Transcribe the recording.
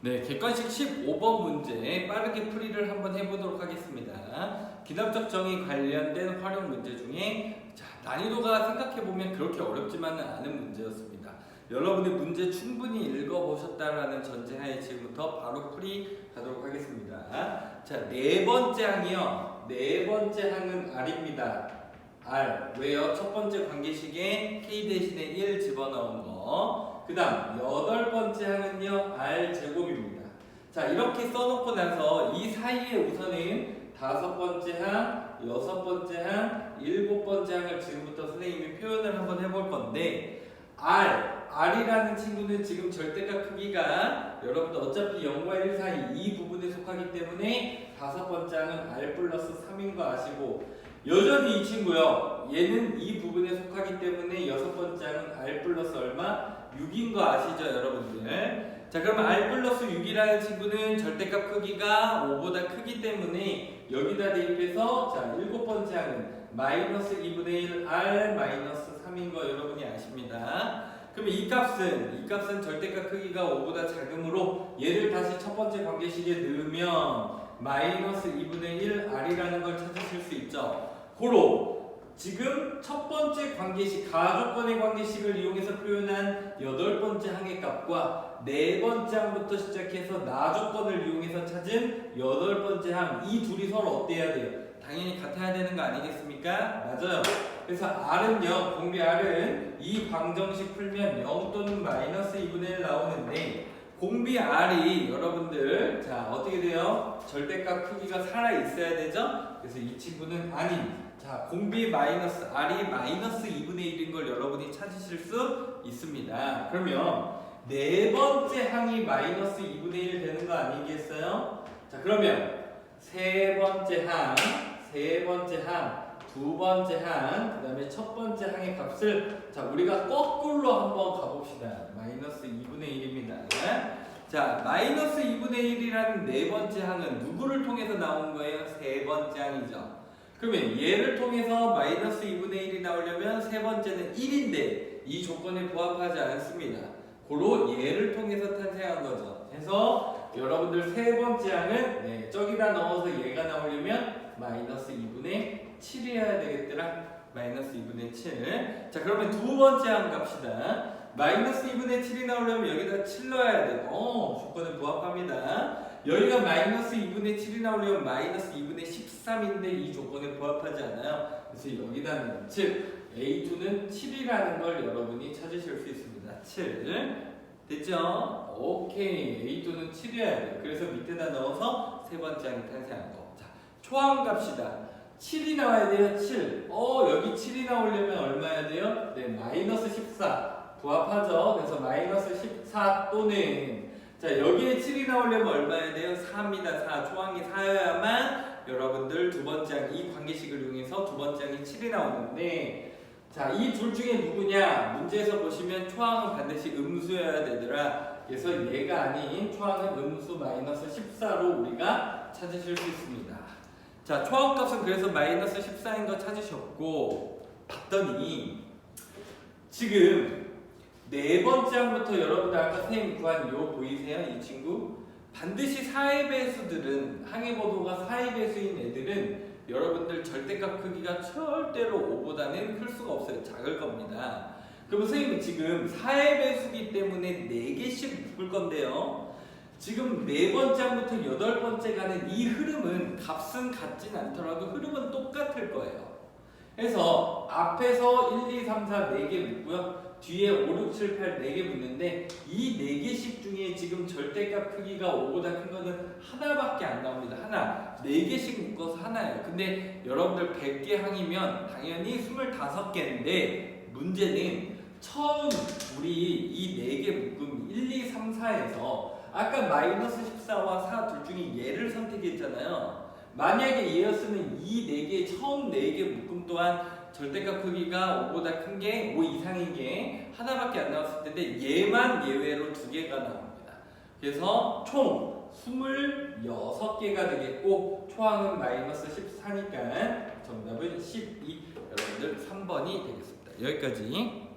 네, 객관식 15번 문제 빠르게 풀이를 한번 해보도록 하겠습니다. 기납적 정의 관련된 활용 문제 중에 자, 난이도가 생각해보면 그렇게 어렵지만은 않은 문제였습니다. 여러분이 문제 충분히 읽어보셨다라는 전제하에 지금부터 바로 풀이 가도록 하겠습니다. 자, 네 번째 항이요. 네 번째 항은 R입니다. R. 왜요? 첫 번째 관계식에 K 대신에 1 집어넣은 거. 그 다음, 여덟 번째 항은요, R 제곱입니다. 자, 이렇게 써놓고 나서 이 사이에 우선은 다섯 번째 항, 여섯 번째 항, 일곱 번째 항을 지금부터 선생님이 표현을 한번 해볼 건데, R, R이라는 친구는 지금 절대값 크기가 여러분들 어차피 0과 1 사이 이 부분에 속하기 때문에 다섯 번째 항은 R 플러스 3인 거 아시고 여전히 이 친구요. 얘는 이 부분에 속하기 때문에 여섯 번째 항은 R 플러스 얼마? 6인 거 아시죠, 여러분들? 자, 그러면 R 플러스 6이라는 친구는 절대값 크기가 5보다 크기 때문에 여기다 대입해서 자, 일곱 번째 항은 마이너스 2분의 1 R 마이너스 3인 거 여러분이 아십니다. 그러면 이 값은 이 값은 절대값 크기가 5보다 작으므로 얘를 다시 첫 번째 관계식에 넣으면 마이너스 2분의 1 R이라는 걸 찾으실 수 있죠. 고로 지금 첫 번째 관계식 가조건의 관계식을 이용해서 표현한 여덟 번째 항의 값과 네 번째 항부터 시작해서 나조건을 이용해서 찾은 여덟 번째 항 이 둘이 서로 어때야 돼요? 당연히 같아야 되는 거 아니겠습니까? 맞아요. 그래서 R은요, 공비 R은 이 방정식 풀면 0 또는 마이너스 2분의 1 나오는데 공비 R이 여러분들 자 어떻게 돼요? 절대값 크기가 살아 있어야 되죠? 그래서 이 친구는 아닌 자 공비 마이너스 R이 마이너스 2분의 1인 걸 여러분이 찾으실 수 있습니다. 그러면 네 번째 항이 마이너스 2분의 1 되는 거 아니겠어요? 자 그러면 세 번째 항, 세 번째 항, 두 번째 항, 그 다음에 첫 번째 항의 값을 자 우리가 거꾸로 한번 가봅시다. 마이너스 2분의 1입니다. 자 마이너스 2분의 1이라는 네 번째 항은 누구를 통해서 나온 거예요? 세 번째 항이죠. 그러면 얘를 통해서 마이너스 2분의 1이 나오려면 세 번째는 1인데 이 조건에 부합하지 않습니다. 고로 얘를 통해서 탄생한 거죠. 그래서 여러분들 세 번째 항은 네, 저기다 넣어서 얘가 나오려면 마이너스 2분의 7이어야 되겠더라. 마이너스 2분의 7. 자 그러면 두 번째 항 갑시다. 마이너스 2분의 7이 나오려면 여기다 7 넣어야 돼요. 어, 조건에 부합합니다. 여기가 마이너스 2분의 7이 나오려면 마이너스 2분의 13인데 이 조건에 부합하지 않아요. 그래서 여기다는 즉 A2는 7이라는 걸 여러분이 찾으실 수 있습니다. 7. 됐죠? 오케이. A2는 7이어야 돼요. 그래서 밑에다 넣어서 세 번째 항이 탄생한 거. 자, 초항 값이다. 7이 나와야 돼요. 7. 어, 여기 7이 나오려면 얼마야 돼요? 네, 마이너스 14. 부합하죠? 그래서 마이너스 14 또는 자, 여기에 7이 나오려면 얼마야 돼요? 4입니다. 4. 초항이 4여야만 여러분들 두 번째 항, 이 관계식을 이용해서 두 번째 항이 7이 나오는데 자, 이 둘 중에 누구냐? 문제에서 보시면 초항은 반드시 음수여야 되더라. 그래서 얘가 아닌 초항은 음수 마이너스 14로 우리가 찾으실 수 있습니다. 자, 초항값은 그래서 마이너스 14인 거 찾으셨고 봤더니 지금 네 번째 항부터 여러분들 아까 선생님 구한 요 보이세요? 이 친구? 반드시 사의 배수들은 항의 보도가 사의 배수인 애들은 여러분들 절대값 크기가 절대로 5보다는 클 수가 없어요. 작을 겁니다. 그럼 선생님은 지금 사의 배수기 때문에 4개씩 묶을 건데요. 지금 네 번째 항부터 여덟 번째 가는 이 흐름은 값은 같진 않더라도 흐름은 똑같을 거예요. 그래서 앞에서 1, 2, 3, 4 4개 묶고요. 뒤에 5, 6, 7, 8 4개 붙는데 이 4개씩 중에 지금 절대값 크기가 5보다 큰 거는 하나밖에 안 나옵니다. 하나. 4개씩 묶어서 하나예요. 근데 여러분들 100개 항이면 당연히 25개인데 문제는 처음 우리 이 4개 묶음 1, 2, 3, 4에서 아까 마이너스 14와 4 둘 중에 얘를 선택했잖아요. 만약에 얘였으면 이 4개 처음 4개 묶음 또한 절대값 크기가 5보다 큰 게 5 이상인 게 하나밖에 안 나왔을 텐데 얘만 예외로 두 개가 나옵니다. 그래서 총 26개가 되겠고 초항은 마이너스 14니까 정답은 12 여러분들 3번이 되겠습니다. 여기까지